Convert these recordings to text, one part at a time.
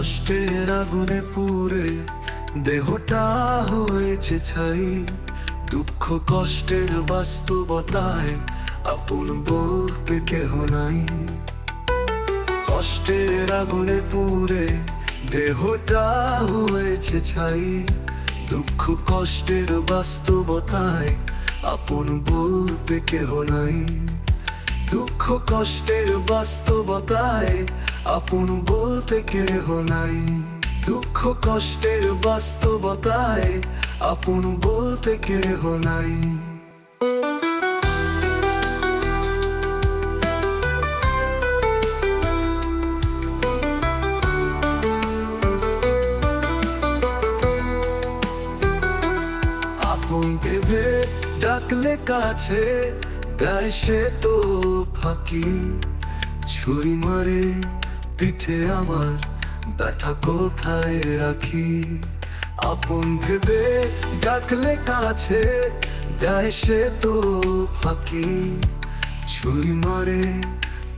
আগুনে পুড়ে দেহটা হয়েছে ছাই। দুঃখ কষ্টের বাস্তবতায় আপন বলতে কেহ নাই। কষ্টের আগুনে পুড়ে দেহটা হয়েছে ছাই। দুঃখ কষ্টের বাস্তবতায় আপন বলতে কেহ নাই। দুঃখ কষ্টের বাস্তবতায় আপন বলতে কেহ নাই। দুঃখ কষ্টের বাস্তবতায় আপন বলতে কেহ নাই। আপন ভেবে ডাকলে কাছে সে তো ফাঁকি। ছুরি মারে পিঠে আমার, ব্যথা কোথায় রাখি? আপন ভেবে ডাকলে কাছে সে তো ফাঁকি। ছুরি মারে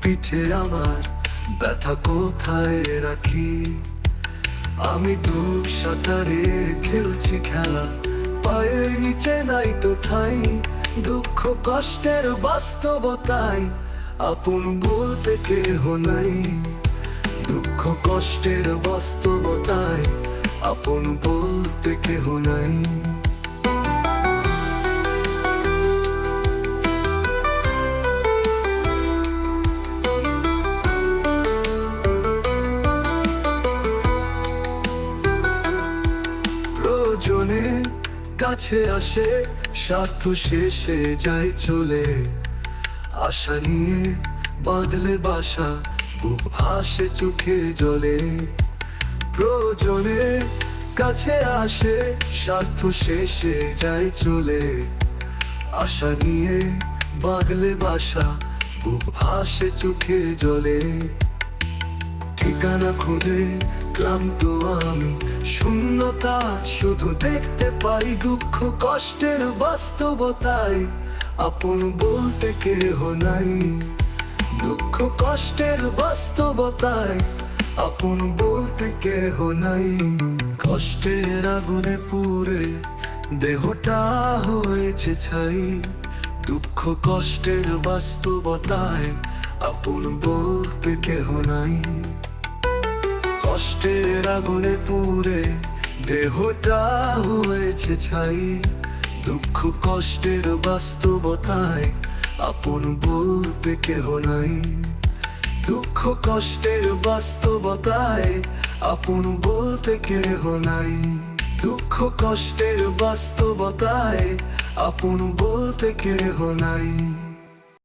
পিঠে আমার, ব্যথা কোথায় রাখি? আমি ডুব সাঁতারে খেলছি খেলা, পায়ের নিচে নাই তো ঠাই। দুঃখ কষ্টের বাস্তবতায় আপন বলতে কেহ নাই। দুঃখ কষ্টের বাস্তবতায় আপন বলতে কেহ নাই। কাছে আসে, স্বার্থ শেষে যায় চলে। আশা নিয়ে বাঁধলে বাসা বুক ভাসে চোখে জলে। প্রয়োজনে কাছে আসে, স্বার্থ শেষে যায় চলে। আশা নিয়ে বাঁধলে বাসা বুক ভাসে চোখে জলে। ঠিকানা খুঁজে ক্লান্ত আমি। শূন্যতা শুধু দেখতে পাই দুঃখ, কষ্টের বাস্তবতায় আপন বলতে কেহ নাই। দুঃখ, কষ্টের বাস্তবতায় আপন বলতে কেহ নাই। কষ্টের আগুনে পুড়ে দেহটা হয়েছে ছাই। দুঃখ, কষ্টের বাস্তবতায় আপন বলতে কেহ নাই। কষ্টের আগুনে পুড়ে দেহটা হয়েছে ছাই দুঃখ কষ্টের বাস্তবতায় আপন বলতে কেহ নাই দুঃখ কষ্টের বাস্তবতায় আপন বলতে কেহ নাই দুঃখ কষ্টের বাস্তবতায় আপন বলতে কেহ নাই